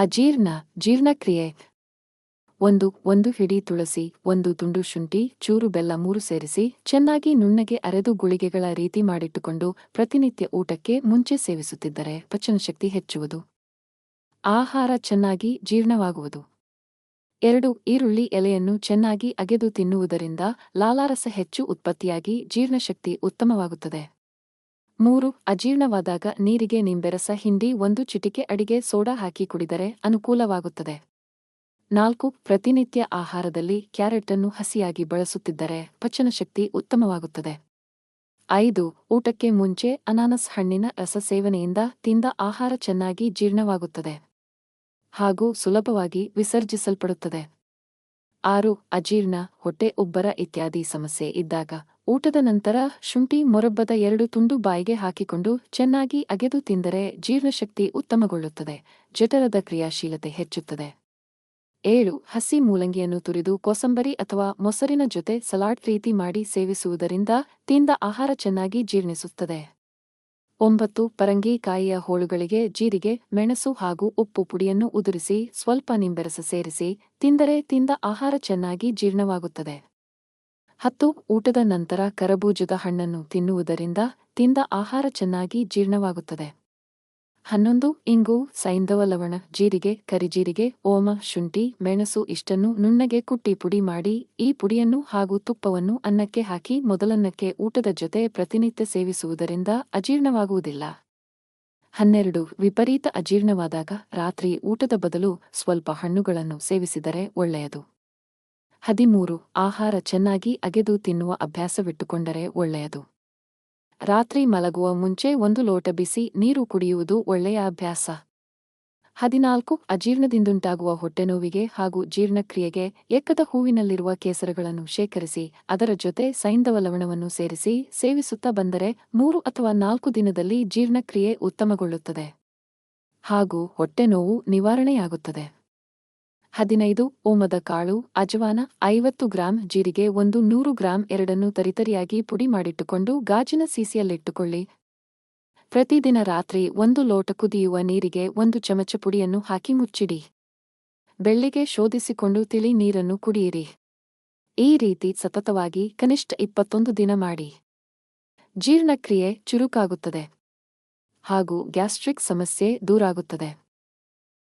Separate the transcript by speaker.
Speaker 1: ಅಜೀರ್ಣ ಜೀರ್ಣಕ್ರಿಯೆ. ಒಂದು ಒಂದು ಹಿಡಿ ತುಳಸಿ, ಒಂದು ತುಂಡು ಶುಂಠಿ, ಚೂರು ಬೆಲ್ಲ ಮೂರು ಸೇರಿಸಿ, ಚೆನ್ನಾಗಿ ನುಣ್ಣಗೆ ಅರೆದು ಗುಳಿಗೆಗಳ ರೀತಿ ಮಾಡಿಟ್ಟುಕೊಂಡು ಪ್ರತಿನಿತ್ಯ ಊಟಕ್ಕೆ ಮುಂಚೆ ಸೇವಿಸುತ್ತಿದ್ದರೆ ಪಚನಶಕ್ತಿ ಹೆಚ್ಚುವುದು. ಆಹಾರ ಚೆನ್ನಾಗಿ ಜೀರ್ಣವಾಗುವುದು. ಎರಡು, ಈರುಳ್ಳಿ ಎಲೆಯನ್ನು ಚೆನ್ನಾಗಿ ಅಗೆದು ತಿನ್ನುವುದರಿಂದ ಲಾಲಾರಸ ಹೆಚ್ಚು ಉತ್ಪತ್ತಿಯಾಗಿ ಜೀರ್ಣಶಕ್ತಿ ಉತ್ತಮವಾಗುತ್ತದೆ. ಮೂರು, ಅಜೀರ್ಣವಾದಾಗ ನೀರಿಗೆ ನಿಂಬೆರಸ ಹಿಂಡಿ ಒಂದು ಚಿಟಿಕೆ ಅಡಿಗೆ ಸೋಡಾ ಹಾಕಿ ಕುಡಿದರೆ ಅನುಕೂಲವಾಗುತ್ತದೆ. ನಾಲ್ಕು, ಪ್ರತಿನಿತ್ಯ ಆಹಾರದಲ್ಲಿ ಕ್ಯಾರೆಟ್ ಅನ್ನು ಹಸಿಯಾಗಿ ಬಳಸುತ್ತಿದ್ದರೆ ಪಚನಶಕ್ತಿ ಉತ್ತಮವಾಗುತ್ತದೆ. ಐದು, ಊಟಕ್ಕೆ ಮುಂಚೆ ಅನಾನಸ್ ಹಣ್ಣಿನ ರಸ ಸೇವನೆಯಿಂದ ತಿಂದ ಆಹಾರ ಚೆನ್ನಾಗಿ ಜೀರ್ಣವಾಗುತ್ತದೆ. ಹಾಗೂ ಸುಲಭವಾಗಿ ವಿಸರ್ಜಿಸಲ್ಪಡುತ್ತದೆ. ಆರು, ಅಜೀರ್ಣ, ಹೊಟ್ಟೆ ಉಬ್ಬರ ಇತ್ಯಾದಿ ಸಮಸ್ಯೆ ಇದ್ದಾಗ ಊಟದ ನಂತರ ಶುಂಠಿ ಮೊರಬ್ಬದ ಎರಡು ತುಂಡು ಬಾಯಿಗೆ ಹಾಕಿಕೊಂಡು ಚೆನ್ನಾಗಿ ಅಗೆದು ತಿಂದರೆ ಜೀರ್ಣಶಕ್ತಿ ಉತ್ತಮಗೊಳ್ಳುತ್ತದೆ, ಜಠರದ ಕ್ರಿಯಾಶೀಲತೆ ಹೆಚ್ಚುತ್ತದೆ. ಏಳು, ಹಸಿ ಮೂಲಂಗಿಯನ್ನು ತುರಿದು ಕೋಸಂಬರಿ ಅಥವಾ ಮೊಸರಿನ ಜೊತೆ ಸಲಾಡ್ ರೀತಿ ಮಾಡಿ ಸೇವಿಸುವುದರಿಂದ ತಿಂದ ಆಹಾರ ಚೆನ್ನಾಗಿ ಜೀರ್ಣಿಸುತ್ತದೆ. ಒಂಬತ್ತು ಪರಂಗಿಕಾಯಿಯ ಹೋಳುಗಳಿಗೆ ಜೀರಿಗೆ, ಮೆಣಸು ಹಾಗೂ ಉಪ್ಪು ಪುಡಿಯನ್ನು ಉದುರಿಸಿ ಸ್ವಲ್ಪ ನಿಂಬೆರಸ ಸೇರಿಸಿ ತಿಂದರೆ ತಿಂದ ಆಹಾರ ಚೆನ್ನಾಗಿ ಜೀರ್ಣವಾಗುತ್ತದೆ. ಹತ್ತು, ಊಟದ ನಂತರ ಕರಬೂಜದ ಹಣ್ಣನ್ನು ತಿನ್ನುವುದರಿಂದ ತಿಂದ ಆಹಾರ ಚೆನ್ನಾಗಿ ಜೀರ್ಣವಾಗುತ್ತದೆ. ಹನ್ನೊಂದು, ಇಂಗು, ಸೈಂಧವ ಲವಣ, ಜೀರಿಗೆ, ಕರಿಜೀರಿಗೆ, ಓಮ, ಶುಂಠಿ, ಮೆಣಸು ಇಷ್ಟನ್ನು ನುಣ್ಣಗೆ ಕುಟ್ಟಿ ಪುಡಿ ಮಾಡಿ ಈ ಪುಡಿಯನ್ನು ಹಾಗೂ ತುಪ್ಪವನ್ನು ಅನ್ನಕ್ಕೆ ಹಾಕಿ ಮೊದಲನ್ನಕ್ಕೆ ಊಟದ ಜೊತೆ ಪ್ರತಿನಿತ್ಯ ಸೇವಿಸುವುದರಿಂದ ಅಜೀರ್ಣವಾಗುವುದಿಲ್ಲ. ಹನ್ನೆರಡು, ವಿಪರೀತ ಅಜೀರ್ಣವಾದಾಗ ರಾತ್ರಿ ಊಟದ ಬದಲು ಸ್ವಲ್ಪ ಹಣ್ಣುಗಳನ್ನು ಸೇವಿಸಿದರೆ ಒಳ್ಳೆಯದು. ಹದಿಮೂರು, ಆಹಾರ ಚೆನ್ನಾಗಿ ಅಗೆದು ತಿನ್ನುವ ಅಭ್ಯಾಸವಿಟ್ಟುಕೊಂಡರೆ ಒಳ್ಳೆಯದು. ರಾತ್ರಿ ಮಲಗುವ ಮುಂಚೆ ಒಂದು ಲೋಟ ಬಿಸಿ ನೀರು ಕುಡಿಯುವುದು ಒಳ್ಳೆಯ ಅಭ್ಯಾಸ. ಹದಿನಾಲ್ಕು, ಅಜೀರ್ಣದಿಂದುಂಟಾಗುವ ಹೊಟ್ಟೆನೋವಿಗೆ ಹಾಗೂ ಜೀರ್ಣಕ್ರಿಯೆಗೆ ಎಕ್ಕದ ಹೂವಿನಲ್ಲಿರುವ ಕೇಸರಗಳನ್ನು ಶೇಖರಿಸಿ, ಅದರ ಜೊತೆ ಸೈಂಧವ ಲವಣವನ್ನು ಸೇರಿಸಿ ಸೇವಿಸುತ್ತಾ ಬಂದರೆ ಮೂರು ಅಥವಾ ನಾಲ್ಕು ದಿನದಲ್ಲಿ ಜೀರ್ಣಕ್ರಿಯೆ ಉತ್ತಮಗೊಳ್ಳುತ್ತದೆ. ಹಾಗೂ ಹೊಟ್ಟೆನೋವು ನಿವಾರಣೆಯಾಗುತ್ತದೆ. ಹದಿನೈದು, ಓಮದ ಕಾಳು, ಅಜವಾನ, ಐವತ್ತು ಗ್ರಾಂ ಜೀರಿಗೆ, ಒಂದು ನೂರು ಗ್ರಾಂ ಎರಡನ್ನು ತರಿತರಿಯಾಗಿ ಪುಡಿ ಮಾಡಿಟ್ಟುಕೊಂಡು ಗಾಜಿನ ಸೀಸಿಯಲ್ಲಿಟ್ಟುಕೊಳ್ಳಿ. ಪ್ರತಿದಿನ ರಾತ್ರಿ ಒಂದು ಲೋಟ ಕುದಿಯುವ ನೀರಿಗೆ ಒಂದು ಚಮಚ ಪುಡಿಯನ್ನು ಹಾಕಿ ಮುಚ್ಚಿಡಿ. ಬೆಳ್ಳಿಗೆ ಶೋಧಿಸಿಕೊಂಡು ತಿಳಿ ನೀರನ್ನು ಕುಡಿಯಿರಿ. ಈ ರೀತಿ ಸತತವಾಗಿ ಕನಿಷ್ಠ ಇಪ್ಪತ್ತೊಂದು ದಿನ ಮಾಡಿ. ಜೀರ್ಣಕ್ರಿಯೆ ಚುರುಕಾಗುತ್ತದೆ. ಹಾಗೂ ಗ್ಯಾಸ್ಟ್ರಿಕ್ ಸಮಸ್ಯೆ ದೂರಾಗುತ್ತದೆ.